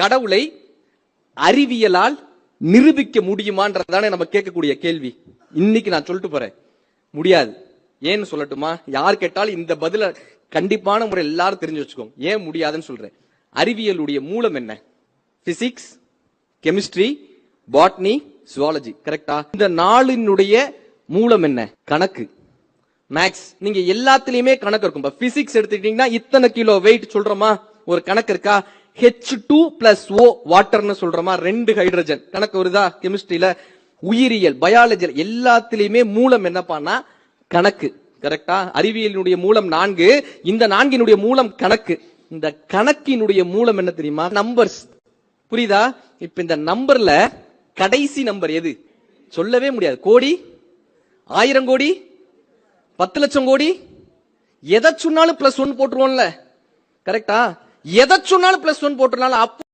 கடவுளை அறிவியலால் நிரூபிக்க முடியுமான்றதானே நம்ம கேட்கக்கூடிய கேள்வி. இன்னைக்கு நான் சொல்லிட்டு போறேன். முடியாது. ஏன்னு சொல்லட்டுமா? யார் கேட்டாலும் இந்த பதில கண்டிப்பான முறை எல்லாரும் தெரிஞ்சு வச்சுக்கோங்க. ஏன் முடியாதுன்னு சொல்றேன். அறிவியலுடைய மூலம் என்ன? பிசிக்ஸ் கெமிஸ்ட்ரி பாட்னி சுவாலஜி கரெக்டா இந்த நாளினுடைய மூலம் என்ன? கணக்கு. மேக்ஸ் நீங்க எல்லாத்துலயுமே கணக்கு இருக்கும். இப்ப பிசிக்ஸ் எடுத்துக்கிட்டீங்கன்னா இத்தனை கிலோ வெயிட் சொல்றோமா? ஒரு கணக்கு இருக்கா? ஹெச் டூ பிளஸ் ஓ வாட்டர்னு சொல்றோமா ரெண்டு ஹைட்ரஜன் கணக்கு வருதா? கெமிஸ்ட்ரியில உயிரியல் பயாலஜியில் எல்லாத்திலையுமே மூலம் என்னப்பான்னா கணக்கு. கரெக்டா அறிவியலினுடைய மூலம் நான்கு. இந்த நான்கினுடைய மூலம் கணக்கு. இந்த கணக்கினுடைய மூலம் என்ன தெரியுமா? நம்பர்ஸ் புரியுதா? இப்ப இந்த நம்பர்ல கடைசி நம்பர் எது? சொல்லவே முடியாது. கோடி? ஆயிரம் கோடி? பத்து லட்சம் கோடி? எதை சொன்னாலும் பிளஸ் ஒன் போட்டுருவோம்ல. கரெக்டா எதை சொன்னாலும் பிளஸ் ஒன் போட்டிருந்தாலும் அப்போ